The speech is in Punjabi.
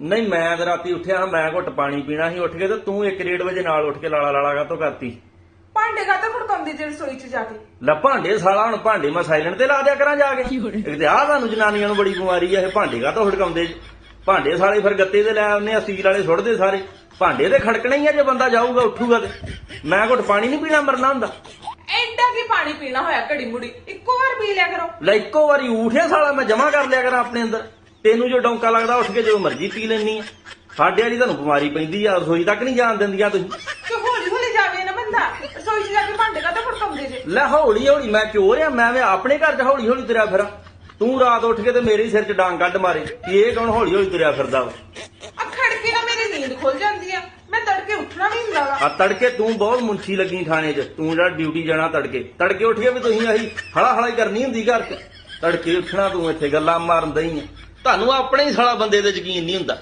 ਨਹੀਂ ਮੈਂ ਤਾਂ ਰਾਤੀ ਉੱਠਿਆ ਹਾਂ ਮੈਂ ਘੁੱਟ ਪਾਣੀ ਪੀਣਾ ਸੀ ਉੱਠ ਕੇ ਤੇ ਤੂੰ ਇੱਕ ਡੇਢ ਵਜੇ ਨਾਲ ਉੱਠ ਕੇ ਲਾਲਾ ਲਾਲਾ ਕਾਤੋਂ ਕਰਤੀ। ਭਾਂਡੇ ਕਾਹਤੋਂ ਖੜਕਾਉਂਦੀ ਜੇ ਰਸੋਈ 'ਚ ਜਾ ਕੇ? ਲੈ ਭਾਂਡੇ ਸਾਲਾ ਹੁਣ ਭਾਂਡੇ ਮੈਂ ਸਾਇਲੈਂਟ ਤੇ ਲਾ ਦਿਆ ਕਰਾਂ ਜਾ ਕੇ। ਇੱਕ ਤੇ ਆਹ ਤੁਹਾਨੂੰ ਜਨਾਨੀਆਂ ਨੂੰ ਬੜੀ ਬਿਮਾਰੀ ਆ ਇਹ ਭਾਂਡੇ ਕਾਤੋਂ ਖੜਕਾਉਂਦੇ? ਭਾਂਡੇ ਸਾਲੇ ਫਿਰ ਗੱਤੇ ਤੇ ਲੈ ਆਉਂਦੇ ਆ ਸੀਲ ਵਾਲੇ ਸੁੱਟਦੇ ਸਾਰੇ। ਭਾਂਡੇ ਤੇ ਖੜਕਣੇ ਹੀ ਆ ਜੇ ਬੰਦਾ ਜਾਊਗਾ ਉੱਠੂਗਾ ਤੇ। ਮੈਂ ਘੁੱਟ ਪਾਣੀ ਨਹੀਂ ਪੀਣਾ ਮਰਨਾ ਹੁੰਦਾ। ਐਡਾ ਕੀ ਪਾਣੀ ਪੀਣਾ ਹੋਇਆ ਘੜੀ ਮੁੜੀ? ਇੱਕੋ ਵਾਰ ਪੀ ਲਿਆ ਕਰੋ। ਲੈ ਇੱਕੋ ਵਾਰੀ ਉਠਿਆ ਸਾਲਾ ਮੈਂ ਜਮਾ ਕਰ ਲਿਆ ਕਰਾਂ ਆਪਣੇ ਅੰਦਰ। ਤੈਨੂੰ ਜੋ ਡੌਂਕਾ ਲੱਗਦਾ ਉੱਠ ਕੇ ਜਦੋਂ ਮਰਜ਼ੀ ਪੀ ਲੈਣੀ ਆ। ਸਾਡੇ ਵਾਲੀ ਤੁਹਾਨੂੰ ਬਿਮਾਰੀ ਪੈਂਦੀ ਆ ਰਸੋਈ ਤੱਕ ਨਹੀਂ ਜਾਣ ਦਿੰਦੀਆਂ ਤੁਸੀਂ। ਤੇ ਹੌਲੀ ਹੌਲੀ ਜਾਵੇ ਨਾ ਬੰਦਾ। ਰਸੋਈ 'ਚ ਜਾ ਕੇ ਭਾਂਡੇ ਕਾਹਤੋਂ ਖੜਕਾਉਂਦੇ ਜੇ? ਲੈ ਹੌਲੀ ਹੌਲੀ ਮੈਂ ਚੋਰ ਆ ਮੈਂ ਵੀ ਆਪਣੇ ਘਰ 'ਚ ਹੌਲੀ ਹੌਲੀ ਤੁਰਿਆ ਫਿਰਾਂ। ਤੂੰ ਰਾਤ ਉੱਠ ਕੇ ਤੇ ਮੇਰੇ ਹੀ ਸਿਰ 'ਚ ਡਾਂਗ ਕੱਢ ਮਾਰੇ। ਕਿ ਇਹ ਕੌਣ ਹੌਲੀ ਹੌਲੀ ਤੁਰਿਆ ਫਿਰਦਾ ਵਾ? ਆ ਖੜਕੇ ਨਾਲ ਮੇਰੀ ਨੀਂਦ ਖੁੱਲ ਜਾਂਦੀ ਆ। ਮੈਂ ਤੜਕੇ ਉੱਠਣਾ ਨਹੀਂ ਹੁੰਦਾ ਵਾ। ਆ ਤੜਕੇ ਤੂੰ ਬਹੁਤ ਮੁੰਸ਼ੀ ਲੱਗੀ ਥਾਣੇ 'ਚ। ਤੂੰ ਜਿਹੜਾ ਡਿਊਟੀ ਜਾਣਾ ਤੜਕੇ। ਤੜਕੇ ਉੱਠ ਕੇ ਵੀ ਤੁਸੀਂ ਆਹੀ ਹਲਾ ਹਲਾ ਹੀ ਕਰਨੀ ਹੁੰਦੀ ਘਰ 'ਚ। ਤੜਕੇ ਉੱਠਣਾ ਤੂੰ ਇੱਥੇ ਗੱਲਾਂ ਮਾਰਨ ਦਈ ਆ। ਤੁਹਾਨੂੰ ਆਪਣੇ ਹੀ ਸਾਲਾ ਬੰਦੇ ਤੇ ਯਕੀਨ ਨਹੀਂ ਹੁੰਦਾ।